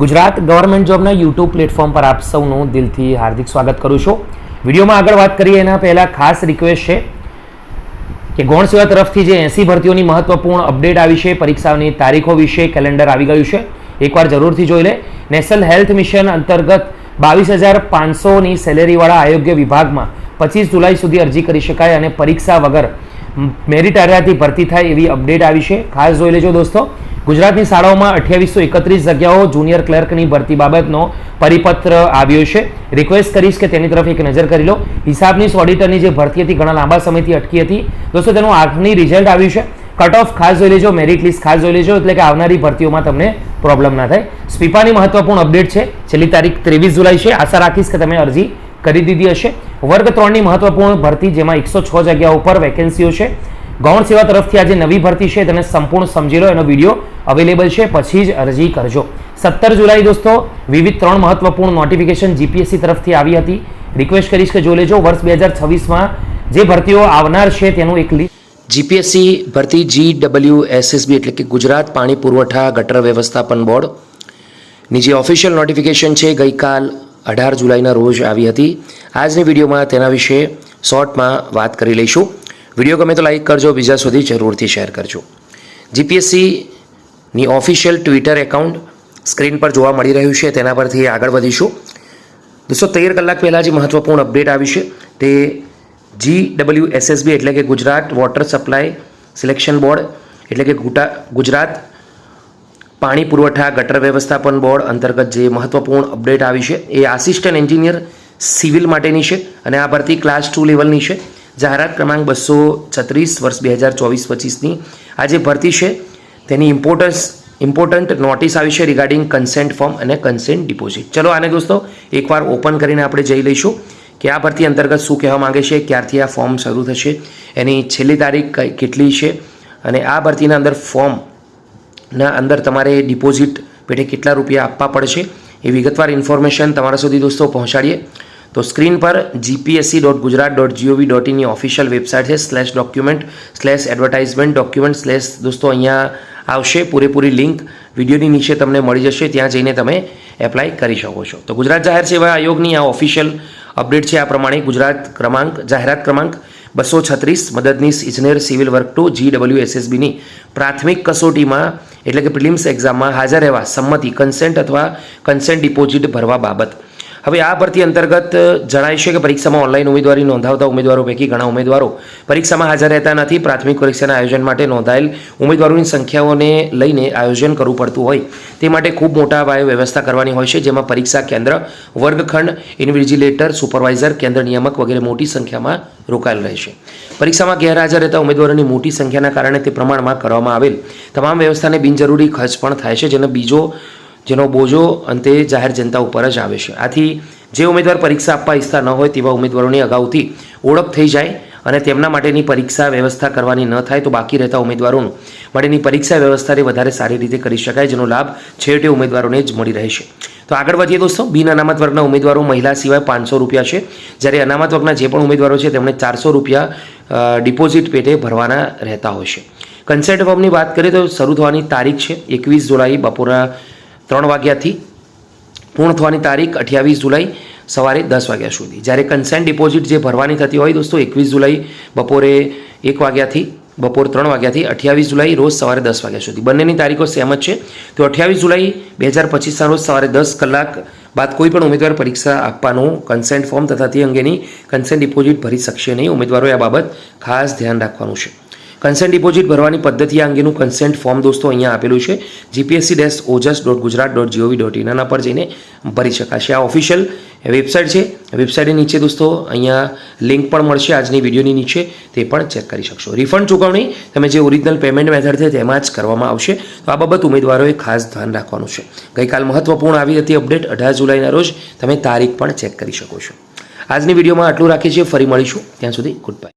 Gujarat government જોબના YouTube platform પર આપ સૌનું દિલથી હાર્દિક સ્વાગત કરું છું. વિડીયોમાં આગળ વાત કરીએ, એના પહેલાં ખાસ રિક્વેસ્ટ છે કે ગૌણ સેવા તરફથી જે એસી ભરતીઓની મહત્વપૂર્ણ અપડેટ આવી છે પરીક્ષાની તારીખો વિશે કેલેન્ડર આવી ગયું છે, એકવાર જરૂરથી જોઈ લે. નેશનલ હેલ્થ મિશન અંતર્ગત બાવીસ હજાર પાંચસોની સેલેરીવાળા આયોગ્ય વિભાગમાં પચીસ જુલાઈ સુધી અરજી કરી શકાય અને પરીક્ષા વગર મેરિટ આધારથી ભરતી થાય એવી અપડેટ આવી છે. ખાસ જોઈ લેજો દોસ્તો. ગુજરાતની શાળાઓમાં અઠ્યાવીસો એકત્રીસ જગ્યાઓ જુનિયર ક્લર્કની ભરતી બાબતનો પરિપત્ર આવ્યો છે. રિક્વેસ્ટ કરીશ કે તેની તરફ એક નજર કરી લો. હિસાબની ઓડિટરની જે ભરતી હતી ઘણા લાંબા સમયથી અટકી હતી. દોસ્તો, તેનું આઠની રિઝલ્ટ આવ્યું છે. કટ ઓફ ખાસ જોઈ લેજો મેરિટ લિસ્ટ ખાસ જોઈ લેજો, એટલે કે આવનારી ભરતીઓમાં તમને પ્રોબ્લેમ ના થાય. સ્પીપાની મહત્વપૂર્ણ અપડેટ છે. છેલ્લી તારીખ ત્રેવીસ જુલાઈ છે. આશા રાખીશ કે તમે અરજી કરી દીધી હશે. વર્ગ ત્રણની મહત્વપૂર્ણ ભરતી, જેમાં એકસો છ જગ્યાઓ ઉપર વેકેન્સીઓ છે. ગૌણ સેવા તરફથી આજે નવી ભરતી છે, તેને સંપૂર્ણ સમજી લો, એનો વીડિયો અવેલેબલ છે, પછી જ અરજી કરજો. સત્તર જુલાઈ દોસ્તો, વિવિધ ત્રણ મહત્વપૂર્ણ નોટિફિકેશન જીપીએસસી તરફથી આવી હતી. રિક્વેસ્ટ કરીશ કે જો લેજો, વર્ષ બે હજાર છવ્વીસમાં જે ભરતીઓ આવનાર છે, તેનું એક લિસ્ટ જીપીએસસી ભરતી જી ડબલ્યુ એસએસબી એટલે કે ગુજરાત પાણી પુરવઠા ગટર વ્યવસ્થાપન બોર્ડની જે ઓફિશિયલ નોટિફિકેશન છે, ગઈકાલ અઢાર જુલાઈના રોજ આવી હતી. આજની વિડીયોમાં તેના વિશે શોર્ટમાં વાત કરી લઈશું. વીડિયો ગમે તો લાઈક કરજો, બીજા સુધી જરૂરથી શેર કરજો. જીપીએસસીની ઓફિશિયલ ટ્વિટર એકાઉન્ટ સ્ક્રીન પર જોવા મળી રહ્યું છે, તેના પરથી આગળ વધીશું. દોસ્તો, તેર કલાક પહેલાં જે મહત્વપૂર્ણ અપડેટ આવી છે. તે જી ડબલ્યુ એસએસબી એટલે કે Gujarat water supply selection board એટલે કે ગુટા, ગુજરાત પાણી પુરવઠા ગટર વ્યવસ્થાપન બોર્ડ અંતર્ગત જે મહત્વપૂર્ણ અપડેટ આવી છે, એ આસિસ્ટન્ટ એન્જિનિયર સિવિલ માટેની છે અને આ ભરતી ક્લાસ ટુ લેવલની છે. જાહેરાત ક્રમાંક બસો છત્રીસ વર્ષ બે હજાર ચોવીસ પચીસની આ જે ભરતી છે. તેની ઇમ્પોર્ટન્સ ઇમ્પોર્ટન્ટ નોટિસ આવી છે રિગાર્ડિંગ કન્સેન્ટ ફોર્મ અને કન્સેન્ટ ડિપોઝિટ ચલો આને દોસ્તો, એકવાર ઓપન કરીને આપણે જઈ લઈશું કે આ ભરતી અંતર્ગત શું કહેવા માંગે છે, ક્યારથી આ ફોર્મ શરૂ થશે, એની છેલ્લી તારીખ કેટલી છે, અને આ ભરતીના અંદર ફોર્મના અંદર તમારે ડિપોઝિટ પેટે કેટલા રૂપિયા આપવા પડશે એ વિગતવાર ઇન્ફોર્મેશન તમારા સુધી દોસ્તો પહોંચાડીએ. તો સ્ક્રીન પર GPSC dot Gujarat dot GOV dot ઇનની official website છે slash document slash advertisement document slash દોસ્તો અહીંયા આવશે પૂરેપૂરી લિંક વિડીયોની નીચે તમને મળી જશે, ત્યાં જઈને તમે એપ્લાય કરી શકો છો. તો ગુજરાત જાહેર સેવા આયોગની આ ઓફિશિયલ અપડેટ છે, આ પ્રમાણે ગુજરાત ક્રમાંક, જાહેરાત ક્રમાંક બસો છત્રીસ, મદદનીશ ઇજનેર civil work two G W એસએસબીની પ્રાથમિક કસોટીમાં, એટલે કે પ્રિલિમ્સ એક્ઝામમાં હાજર રહેવા સંમતિ કન્સેન્ટ અથવા કન્સેન્ટ ડિપોઝિટ ભરવા બાબત. હવે આ ભરતી અંતર્ગત જણાય છે કે પરીક્ષામાં ઓનલાઈન ઉમેદવારી નોંધાવતા ઉમેદવારો પૈકી ઘણા ઉમેદવારો પરીક્ષામાં હાજર રહેતા નથી. પ્રાથમિક પરીક્ષાના આયોજન માટે નોંધાયેલ ઉમેદવારોની સંખ્યાઓને લઈને આયોજન કરવું પડતું હોય. તે માટે ખૂબ મોટા પાયે વ્યવસ્થા કરવાની હોય છે, જેમાં પરીક્ષા કેન્દ્ર, વર્ગખંડ, ઇન્વિજિલેટર, સુપરવાઇઝર, કેન્દ્ર નિયામક વગેરે મોટી સંખ્યામાં રોકાયેલ રહે છે પરીક્ષામાં ગેરહાજર રહેતા ઉમેદવારોની મોટી સંખ્યાના કારણે તે પ્રમાણમાં કરવામાં આવેલ તમામ વ્યવસ્થાને બિનજરૂરી ખર્ચ પણ થાય છે, જેનો બીજો જેનો બોજો અંતે જાહેર જનતા ઉપર જ આવે છે. આથી જે ઉમેદવાર પરીક્ષા આપવા ઈચ્છતા ન હોય તેવા ઉમેદવારોની અગાઉથી ઓળખ થઈ જાય અને તેમના માટેની પરીક્ષા વ્યવસ્થા કરવાની ન થાય તો બાકી રહેતા ઉમેદવારોનું માટેની પરીક્ષા વ્યવસ્થાને વધારે સારી રીતે કરી શકાય, જેનો લાભ છેવટે ઉમેદવારોને જ મળી રહેશે તો આગળ વધીએ દોસ્તો, બિન અનામત વર્ગના ઉમેદવારો મહિલા સિવાય પાંચસો રૂપિયા છે. જ્યારે અનામત વર્ગના જે પણ ઉમેદવારો છે તેમણે ચારસો રૂપિયા ડિપોઝિટ પેટે ભરવાના રહેતા હોય છે. કન્સેન્ટ ફોર્મની વાત કરીએ તો શરૂ થવાની તારીખ છે, એકવીસ જુલાઈ બપોરના ત્રણ વાગ્યાથી પૂર્ણ થવાની તારીખ અઠ્યાવીસ જુલાઈ સવારે દસ વાગ્યા સુધી. જ્યારે કન્સેન્ટ ડિપોઝિટ જે ભરવાની થતી હોય દોસ્તો, એકવીસ જુલાઈ બપોરે એક વાગ્યાથી, બપોર ત્રણ વાગ્યાથી અઠ્યાવીસ જુલાઈ રોજ સવારે દસ વાગ્યા સુધી. બંનેની તારીખો સેમ જ છે. તો અઠ્યાવીસ જુલાઈ બે હજાર પચીસના રોજ સવારે દસ કલાક બાદ કોઈ પણ ઉમેદવાર પરીક્ષા આપવાનું કન્સેન્ટ ફોર્મ તથા તે અંગેની કન્સેન્ટ ડિપોઝિટ ભરી શકશે નહીં. ઉમેદવારોએ આ બાબત ખાસ ધ્યાન રાખવાનું છે. કન્સેન્ટ ડિપોઝિટ ભરવાની પદ્ધતિ અંગેનું કન્સેન્ટ ફોર્મ દોસ્તો અહીંયા આપેલું છે. GPSC dash Ojas dot Gujarat dot GOV dot in પર જઈને ભરી શકાશે. આ ઓફિશિયલ વેબસાઇટ છે. વેબસાઇટની નીચે દોસ્તો અહીંયા લિંક પણ મળશે આજની વિડીયોની નીચે. તે પણ ચેક કરી શકશો. રિફંડ ચૂકવણી તમે જે ઓરિજિનલ પેમેન્ટ મેથડ છે તેમાં જ કરવામાં આવશે. તો આ બાબત ઉમેદવારોએ ખાસ ધ્યાન રાખવાનું છે. ગઈકાલ મહત્વપૂર્ણ આવી હતી અપડેટ. અઢાર જુલાઈના રોજ તમે તારીખ પણ ચેક કરી શકો છો. આજની વિડીયોમાં આટલું રાખીએ છીએ. ફરી મળીશું. ત્યાં સુધી ગુડ બાય